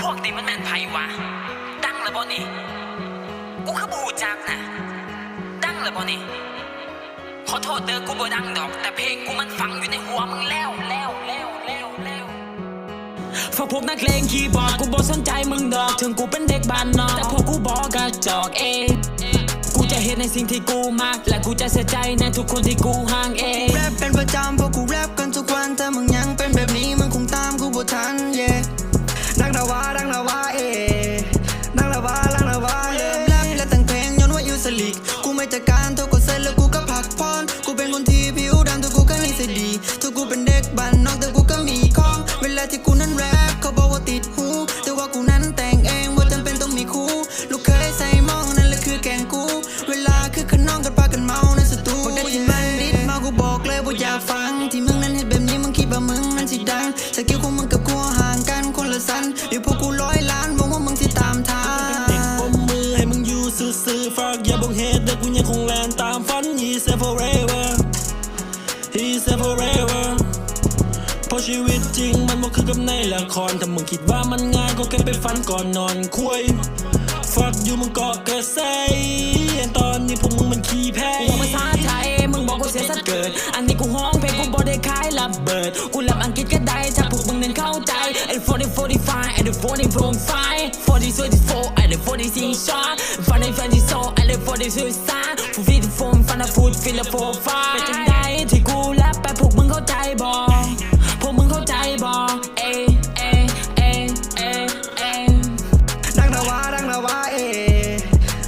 พวกนี้มันแม่นไผวะ ดังแล้วบ่นี่ กูคือบูจักนะดังแล้วบ่นี่ ขอโทษเด้อกูบ่ดังดอก แต่เพลงกูมันฝังอยู่ในหัวมึงแล้วแล้วแล้วแล้วแล้วฝากพวกนักเลงคีย์บอร์ดกูบ่สนใจมึงดอก ถึงกูเป็นเด็กบ้านนอก แต่พวกกูบอกกระจอกเองกูจะเห็นในสิ่งที่กูมักและกูจะเสียใจในทุกคนที่กูห่างเอง แรปเป็นประจำเพราะกูแรปกันทุกวันถ้ามึงยังเป็น อย่าอยากฟัง ที่มึงนั้นเห็นแบบนี้มึงคิดว่ามึงนั้นสิดังสกิลของมึงกับกูห่างกันคนละสันเดี๋ยวพวกกูร้อยล้านหวังว่ามึงสิตามทางเด็กอมมือให้มึงอยู่ซื่อๆฝากอย่าบงเหตุเด็กกูยังคงแลนตามฝัน He said forever He said forever เพราะชีวิตจริงมันบ่คือกับในละครถ้ามึงคิดว่ามันง่ายก็แค่ไปฝันก่อนนอนคุยฟักอยู่มึงเกาะกระแสตอนนี้พวกมึงมันขี้แพ้ ดกูรับอังกฤษก็ได้ถ้าพวกมึงนั้นเข้าใจ and 40 45 and 40 from 5 40 24 and 40 shot ฟันในฟันที่โซ and 40 suicide ฟูฟีที่โฟมฟันในฟูดฟิลโฟฟาเป็นจังไดที่กูรับไปพวกมึงเข้าใจบ่พวกมึงเข้าใจบ่เอ้เอ้เอ้เอ้เอ้ดังนาวาดังนาวาเอ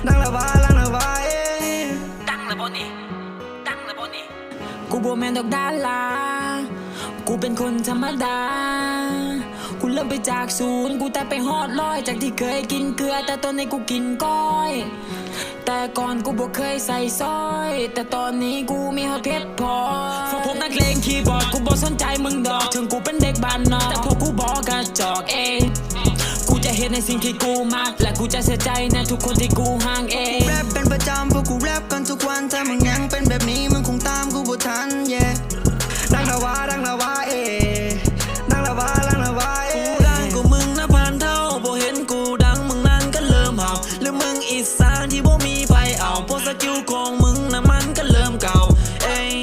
ดังนาวาดังนาวาเอดังแล้วบ่นี่ดังแล้วบ่นี่กูบ่แม่นดอกดารา กูเป็นคนธรรมดา กูเริ่มไปจากศูนย์ กูแต่ไปฮอดร้อย จากที่เคยกินเกลือ แต่ตอนนี้กูกินก้อย แต่ก่อนกูบ่เคยใส่ซอย แต่ตอนนี้กูมีฮอตเพชรพอฝากพวกนักเลงคีย์บอร์ด กูบ่สนใจมึงดอก ถึงกูเป็นเด็กบ้านนอก แต่พวกกูบอกกระจอกเองกูจะเห็นในสิ่งที่กูมักและกูจะเสียใจในทุกคนที่กูห่างเองแรปเป็นประจำเพราะกูแรปกันทุกวันถ้ามึงยังเป็นแบบนี้มึงคงตามกูบ่ทันเเอาเพราะสกิลของมึงนะมันก็เริ่มเก่า เอ้ย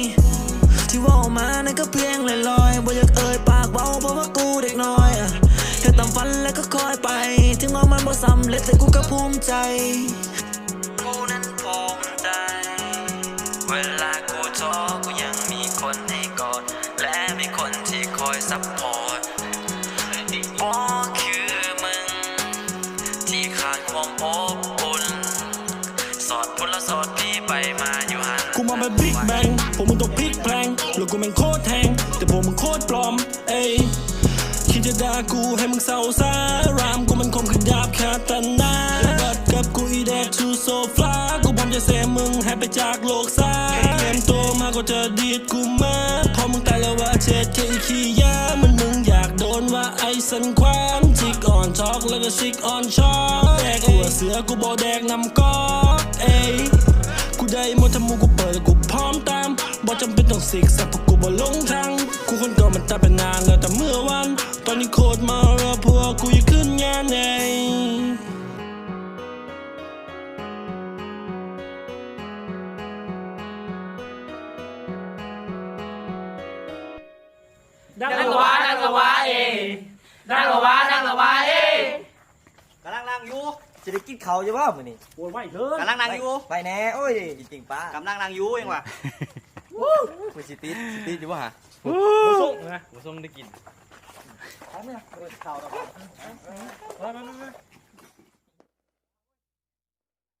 ที่ว่ามานั่นก็เพียงลอยๆบ่อยากเอ่ยปากเบาเพราะว่ากูเด็กน้อยอะแค่ตามฝันแล้วก็คอยไป ถึงว่ามันบ่สำเร็จแต่กูก็ภูมิใจ กูนั้นภูมิใจ เวลากูท้อกูยังมีคนให้กอดและมีคนที่คอยซัพพอร์ต สดพี่ไปมาอยู่หันกูมาแบบบิ๊กแบงพวกมึงต้องพลิกแพลงแล้วกูแม่งโคตรแทง แต่พวกมึงโคตรปลอม เอ้ยคิดจะด่ากูให้มึงเศร้าซารามกูมันคมขดาบคาตานาบัดกับกูอีแดกชูโซฟลากูพร้อมจะเซมึงให้ไปจากโลกซ้ายเกมโตมาก็จะดีดกูมาพอมึงตายแล้วว่าเช็ดแค่อีขี้ยามันมึงอยากโดนว่าไอ้สันควานจิกอ่อนช็อกแล้วก็ซิกอ่อนช็อกแดกหัวเสือกูบอแดกนำกอกเอ้ ยกูได้หมดถ้ามูกูเปิดแล้วกูพร้อมตามบ่จำเป็นต้องสิกสักเพราะกูบ่ลงทาง กูคนเก่ามันตายไปนานแล้วแต่เมื่อวัน ตอนนี้โคตรมาแล้วพวกกูยังขึ้นงานเองดังละวะดังละวะเอดังละวะดังละวะเอกำลังนั่งอยู่ จะได้กินเขาวอยู่บ่มื้อนี้โวยไหวเถินกำลังนั่งอยู่ไปแน่โอ้ยจริงๆป้ากำลังนั่งอยู่เองว่ะกูสิติดสิติดอยู่บ่ฮะหมูส่งนะหมูส่งได้กินไปไหมเออเขาวเราไปไปไป